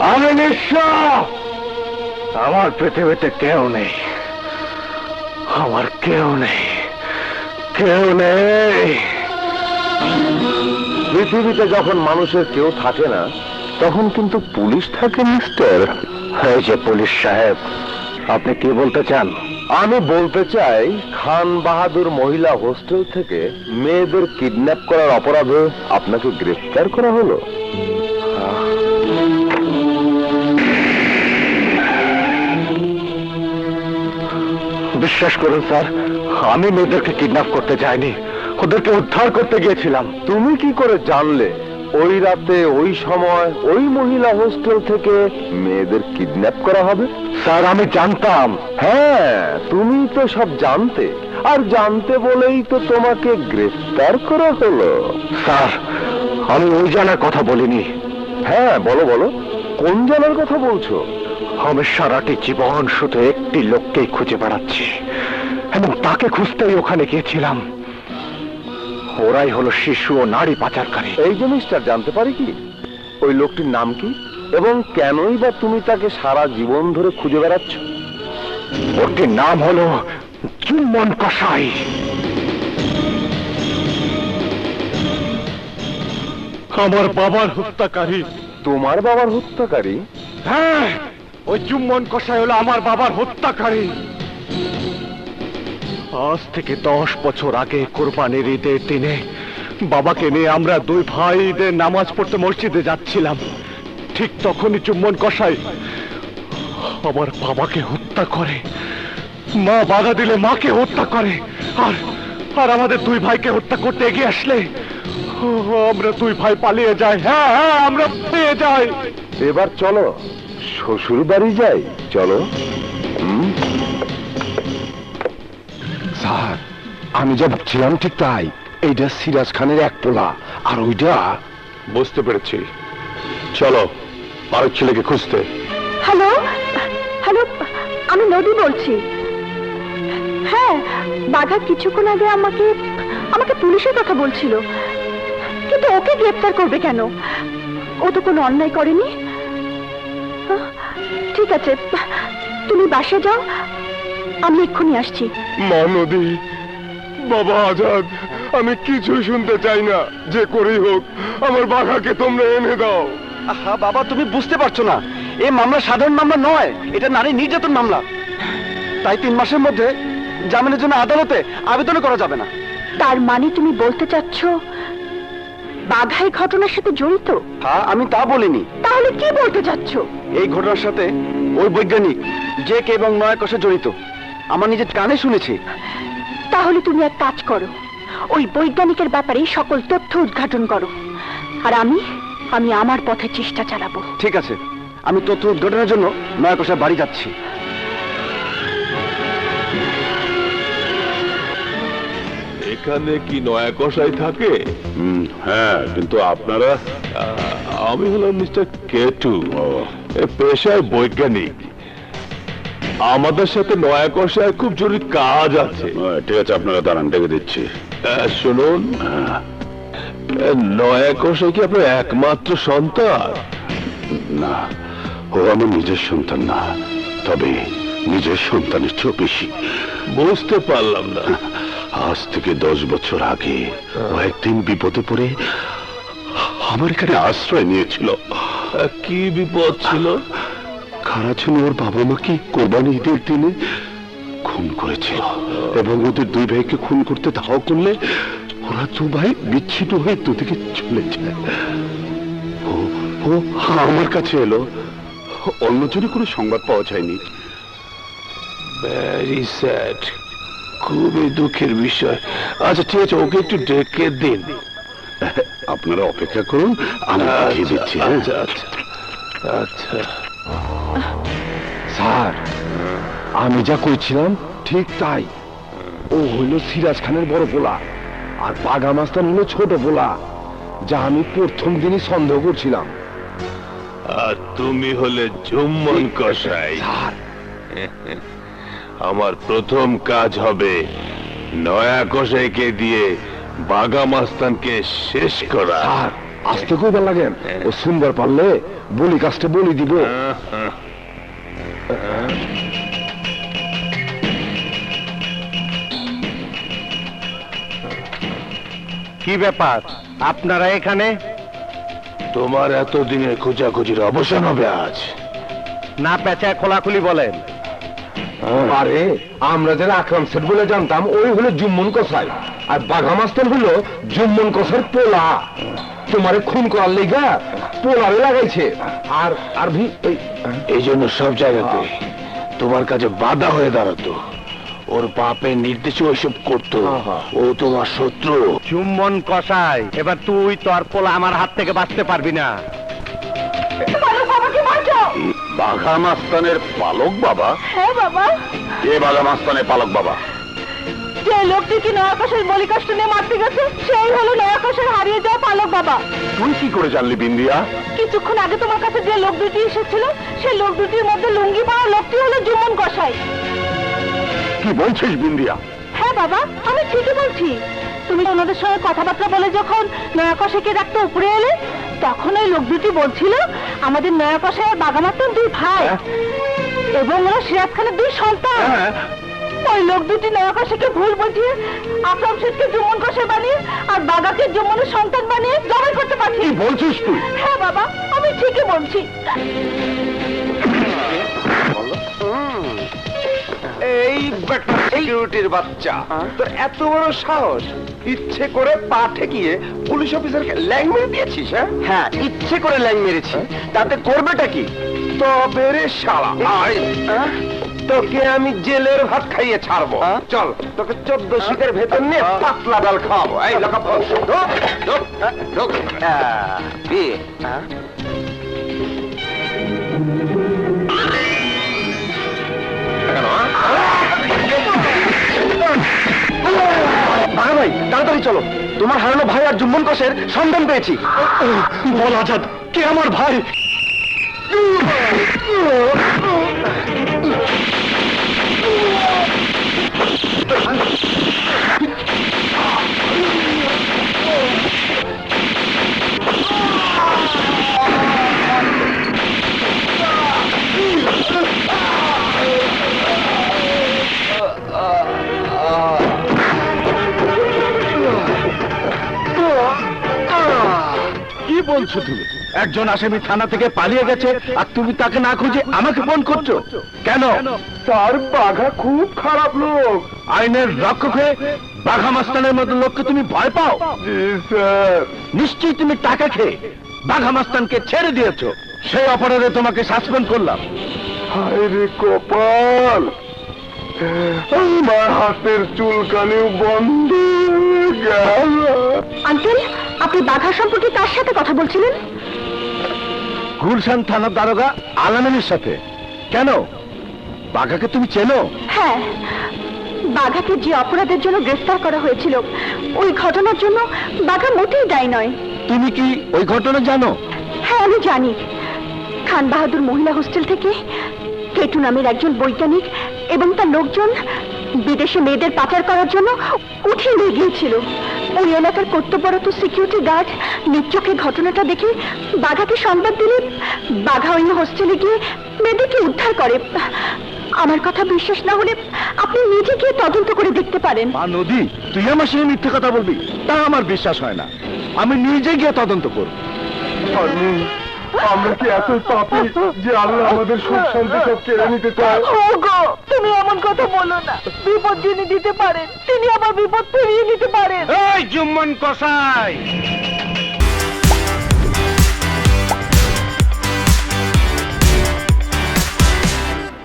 আমি নিঃস্ব। আমার পৃথিবীতে কেউ নেই। আমার কেউ নেই। কেউ নেই। পৃথিবীতে যখন মানুষের কেউ থাকে না, তখন কিন্তু পুলিশ থাকে, মিস্টার। যে পুলিশ সাহেব, আপনি কি বলতে চান? আমি বলতে চাই, খান বাহাদুর মহিলা হোস্টেল থেকে মেয়েদের কিডন্যাপ করার অপরাধে আপনাকে গ্রেফতার করা হলো। বিশ্বাস করুন স্যার। আমি মেয়েদেরকে কিডন্যাপ করতে যাইনি। ওদেরকে উদ্ধার করতে গিয়েছিলাম। তুমি কি করে জানলে? ওই রাতে ওই সময় ওই মহিলা হোস্টেল থেকে মেয়েদের কিডন্যাপ করা হবে? স্যার আমি জানতাম। হ্যাঁ তুমি তো সব জানতে। আর জানতে বলেই তো তোমাকে গ্রেফতার করা হলো। স্যার আমি ওই জানার কথা বলিনি। হ্যাঁ বলো বলো। কোন জানার কথা বলছো? আমি সারাটি জীবন শুধু একটি লোককেই খুঁজে বেড়াচ্ছি। এবং তাকে খুঁজতেই ওখানে গিয়েছিলাম। ওরাই হলো শিশু ও নারী পাচারকারী। এই জিনিসটা জানতে পারি কি? ওই লোকটির নাম কি? এবং কেনই বা তুমি তাকে সারা জীবন ধরে খুঁজে বেড়াচ্ছ? ওটির নাম হলো চুম্বন কসাই। আমার বাবার হত্যাকারী। তোমার বাবার হত্যাকারী? হ্যাঁ ওই চুম্বন কষাই হলো আমার বাবার হত্যাকারী। আজ থেকে দশ বছর আগে কোরবানির ঈদের দিনে বাবাকে নিয়ে আমরা দুই ভাই ঈদের নামাজ পড়তে মসজিদে যাচ্ছিলাম। ঠিক তখনই চুম্বন কষাই আমার বাবাকে হত্যা করে। মা বাধা দিলে মাকে হত্যা করে। আর আর আমাদের দুই ভাইকে হত্যা করতে এগিয়ে আসলে। আমরা দুই ভাই পালিয়ে যাই। হ্যাঁ হ্যাঁ আমরা পেয়ে যাই। এবার চলো। শ্বশুর বাড়ি যাই, চলো। স্যার, আমি যা ভাবছিলাম ঠিক তাই। এইটা সিরাজ খানের এক পোলা, আর ওইটা বুঝতে পেরেছি। চলো আরেক ছেলেকে খুঁজতে। হ্যালো? হ্যালো, আমি নদী বলছি। হ্যাঁ বাঘা কিছুক্ষণ আগে আমাকে আমাকে পুলিশের কথা বলছিল। কিন্তু ওকে গ্রেপ্তার করবে কেন? ও তো কোনো অন্যায় করেনি? ঠিক আছে তুমি বাসে যাও আমি এক্ষুনি আসছি। মা নদী বাবা আজাদ আমি কিছু শুনতে চাই না যে করেই হোক আমার বাঘাকে তোমরা এনে দাও। আহা বাবা তুমি বুঝতে পারছ না। এই মামলা সাধারণ মামলা নয় এটা নারী নির্যাতন মামলা। তাই তিন মাসের মধ্যে জামিনের জন্য আদালতে আবেদন করা যাবে না। তার মানে তুমি বলতে চাচ্ছ বাঘা এই ঘটনার সাথে জড়িত? হ্যাঁ আমি তা বলিনি। তাহলে কি বলতে চাচ্ছ? এই ঘটনার সাথে ওই বৈজ্ঞানিক যে কে এবং নয় কষে জড়িত। আমার নিজের কানে শুনেছি। তাহলে তুমি এক কাজ করো। ওই বৈজ্ঞানিকের ব্যাপারে সকল তথ্য উদ্ঘাটন করো। আর আমি আমি আমার পথে চেষ্টা চালাবো। ঠিক আছে। আমি তথ্য উদ্ঘাটনের জন্য নয় কষার বাড়ি যাচ্ছি। এখানে কি নয়া কষাই থাকে? হ্যাঁ কিন্তু আপনারা আমি হলাম মিস্টার কেটু পেশায় বৈজ্ঞানিক। আমাদের সাথে নয়া কষায় খুব জরুরি কাজ আছে। ঠিক আছে আপনারা দাঁড়ান ডেকে দিচ্ছি। শুনুন। নয়া কষাই কি আপনার একমাত্র সন্তান? না ও আমার নিজের সন্তান না তবে নিজের সন্তানের চেয়েও বেশি। বুঝতে পারলাম না। আজ থেকে দশ বছর আগে ও একদিন বিপদে পড়ে আমার এখানে আশ্রয় নিয়েছিল। কি বিপদ ছিল? খারা ছিল ওর বাবা মাকে কোরবানি ঈদের দিনে খুন করেছিল এবং ওদের দুই ভাইকে খুন করতে ধাওয়া করলে ওরা দু ভাই বিচ্ছিন্ন হয়ে দুদিকে চলে যায়। ও আমার কাছে এলো। অন্যজনই কোনো সংবাদ পাওয়া যায়নি। ভেরি স্যাড খুবই দুঃখের বিষয়। আচ্ছা ঠিক আছে ওকে একটু ডেকে দিন। আপনারা অপেক্ষা করুন আমি পাঠিয়ে দিচ্ছি হ্যাঁ? আচ্ছা আচ্ছা আচ্ছা। স্যার আমি যা কইছিলাম ঠিক তাই। ও হইল সিরাজ খানের বড় পোলা আর পাগা মাস্তান হলো ছোট পোলা যা আমি প্রথম দিনই সন্দেহ করছিলাম। আর তুমি হলে জুম্মন কষাই আমার প্রথম কাজ হবে নয়া কষাইকে দিয়ে বাগা মাস্তানকে শেষ করা। স্যার আস্তে কইবার লাগেন ও শুনবার পারলে বলি কাজটা বলি দিব। কি ব্যাপার? আপনারা এখানে? তোমার এত এতদিনের খোঁজাখুঁজির অবসান হবে আজ। না পেঁচায় খোলাখুলি বলেন। আরে আমরা যারা আকরাম সেট বলে জানতাম ওই হলো জুম্মন কসাই। আর বাঘা মাস্টার হলো জুম্মন কসার পোলা। তোমারে খুন করার লেগা পোলারে লাগাইছে। আর আর ভি এই জন্য সব জায়গাতে তোমার কাছে বাধা হয়ে দাঁড়াতো। ওর বাপের নির্দেশে ওইসব করতো। ও তোমার শত্রু। চুম্বন কষাই এবার তুই তোর পোলা আমার হাত থেকে বাঁচতে পারবি না। বাঘা মাস্তানের পালক বাবা? হ্যাঁ বাবা। কে বাঘা মাস্তানের পালক বাবা? যে লোকটি কি নয়াকাশের বলি কষ্ট নিয়ে মারতে গেছে সেই হলো নয়াকাশের হারিয়ে যাওয়া পালক বাবা। তুই কি করে জানলি বিন্দিয়া? কিছুক্ষণ আগে তোমার কাছে যে লোক দুটি এসেছিল সেই লোক দুটির মধ্যে লুঙ্গি পরা লোকটি হলো জুম্মন কষাই কি বলছিস বিন্দিয়া? হ্যাঁ বাবা আমি ঠিকই বলছি। তুমি ওনাদের সঙ্গে কথাবার্তা বলে যখন নয়াকষাকে রাখতে উপরে এলে তখন ওই লোক দুটি বলছিল আমাদের নয়াকষায় আর বাগামাত্র দুই ভাই এবং ওরা সিরাজ খানের দুই সন্তান। ওই লোক দুটি নয়াকষাকে ভুল বুঝিয়ে আকরাম শেখকে জুম্মন কষাই বানিয়ে আর বাগাকে জুম্মনের সন্তান বানিয়ে জবাই করতে পাঠিয়ে বলছিস তুই? হ্যাঁ বাবা আমি ঠিকই বলছি। এই সিকিউরিটির বাচ্চা তোর এত বড় সাহস? ইচ্ছে করে পা ঠেকিয়ে পুলিশ অফিসারকে ল্যাং মেরে দিয়েছিস হ্যাঁ? হ্যাঁ ইচ্ছে করে ল্যাং মেরেছি। তাতে করবেটা কি? তবে রে শালা আয়। হ্যাঁ? তোকে আমি জেলের ভাত খাইয়ে ছাড়বো। চল তোকে চোদ্দ শীতের ভেতর নিয়ে পাতলা ডাল খাওয়াবো। এই লোকা ঢোক ঢোক ঢোক আহ, বিয়ে হ্যাঁ? ভাই ভাই তাড়াতাড়ি চলো। তোমার হারানো ভাই আর জুম্মন কষের সন্ধান পেয়েছি। বল আজাদ কে আমার ভাই? কি বলছো তুমি একজন আসামি থানা থেকে পালিয়ে গেছে আর তুমি তাকে না খুঁজে আমাকে ফোন করছ। কেন? তার বাঘা খুব খারাপ লোক। আইনের রক্ষক হয়ে বাঘা মাস্তানের মতো লোককে তুমি ভয় পাও? নিশ্চয়ই তুমি টাকা খেয়ে বাঘা মাস্তানকে ছেড়ে দিয়েছ। সেই অপরাধে তোমাকে সাসপেন্ড করলাম। কপাল। আমার হাতের চুলকানিও বন্ধ। আপনি বাঘা সম্পর্কে কার সাথে কথা বলছিলেন? গুলশান থানার দারোগা আলামিনের সাথে। কেন? বাঘাকে তুমি চেনো? হ্যাঁ বাঘাকে যে অপরাধের জন্য গ্রেফতার করা হয়েছিল ওই ঘটনার জন্য বাঘা মোটেই দায়ী নয়। তুমি কি ওই ঘটনা জানো? হ্যাঁ আমি জানি। খান বাহাদুর মহিলা হোস্টেল থেকে কেটু নামের একজন বৈজ্ঞানিক এবং তার লোকজন বিদেশে মেয়েদের পাচার করার জন্য উঠিয়ে নিয়ে গিয়েছিল। ওই এলাকার কর্তব্যরত সিকিউরিটি গার্ড নিচোখে ঘটনাটা দেখে বাঘাকে সংবাদ দিলে বাঘা ওই হোস্টেলে গিয়ে মেয়েদেরকে উদ্ধার করে। আমার কথা বিশ্বাস না হলে আপনি নিজে গিয়ে তদন্ত করে দেখতে পারেন। মা নদী তুই আমার সঙ্গে মিথ্যে কথা বলবি? তা আমার বিশ্বাস হয় না। আমি নিজে গিয়ে তদন্ত করব। আমরা কি এত পাপি যে আল্লাহ আমাদের সুখ শান্তি সব কেড়ে নিতে চায়? তুমি এমন কথা বলো না। বিপদ যিনি দিতে পারেন, তিনি আবার বিপদ ফিরিয়ে নিতে পারেন। এই জুম্মন কসাই!